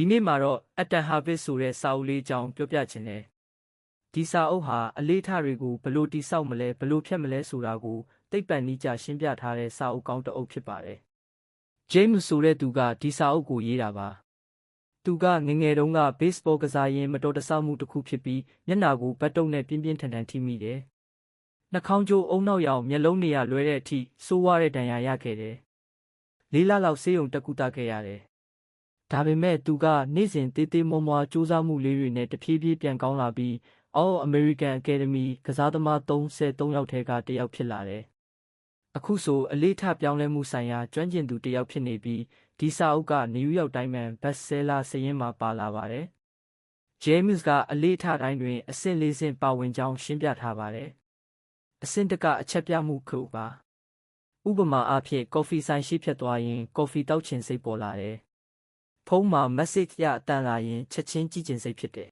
ဒီနေ့မှာတော့အတန်ဟာဘစ်ဆိုတဲ့စာအုပ်လေးအကြောင်းပြောပြချင်တယ်ဒီစာအုပ်ဟာအလေးထားတွေကိုဘယ်လို့တိဆောက်မလဲဘယ်လို့ဖြတ်မလဲဆိုတာကိုသိပ္ပံနည်းကျရှင်းပြထားတဲ့စာအုပ်ကောင်းတစ်အုပ်ဖြစ်ပါတယ်ဂျိမ်းမ်ဆိုတဲ့သူကဒီစာအုပ်ကိုရေးတာပါသူကငယ်ငယ်တုန်းကဘေ့စ်ဘောကစားရင်းမတော်တဆမှုတစ်ခုဖြစ်ပြီးမျက်နှာကိုဘတ်တုံနဲ့ပြင်းပြင်းထန်ထန်ထိမိတယ်နှာခေါင်းကျိုးအုံနောက်ရောင်မျက်လုံးနေရလွဲတဲ့အထိဆိုးဝါးတဲ့ဒဏ်ရာရခဲ့တယ်လေးလလောက်ဆေးရုံတက်ကူတာခဲ့ရတယ် ဒါပေမဲ့သူကနေ့စဉ်တေးသေးမွားမွားစူးစမ်းမှုလေးတွေနဲ့တဖြည်းဖြည်းပြန်ကောင်းလာပြီး All American Academy ကစားသမား33ယောက်ထဲကတစ်ယောက်ဖြစ်လာတယ်။အခုဆိုအလေးထားပြောင်းလဲမှုဆိုင်ရာကျွမ်းကျင်သူတစ်ယောက်ဖြစ်နေပြီးဒီစာအုပ်က New York Times bestseller စာရင်းမှာပါလာပါတယ်။ James ကအလေးထားတိုင်းတွင်အဆင့်လေးဆင့်ပါဝင်ကြောင်းရှင်းပြထားပါတယ်။အဆင့်တစ်ကအချက်ပြမှုခုပါ။ဥပမာအားဖြင့်ကော်ဖီဆိုင်ရှိဖြတ်သွားရင်ကော်ဖီတောက်ချင်စိတ်ပေါ်လာတယ်။ ဖုန်းမှာ message ရအတန်လာရင်ချက်ချင်းကြည့်ကျင်စိတ်ဖြစ်တယ်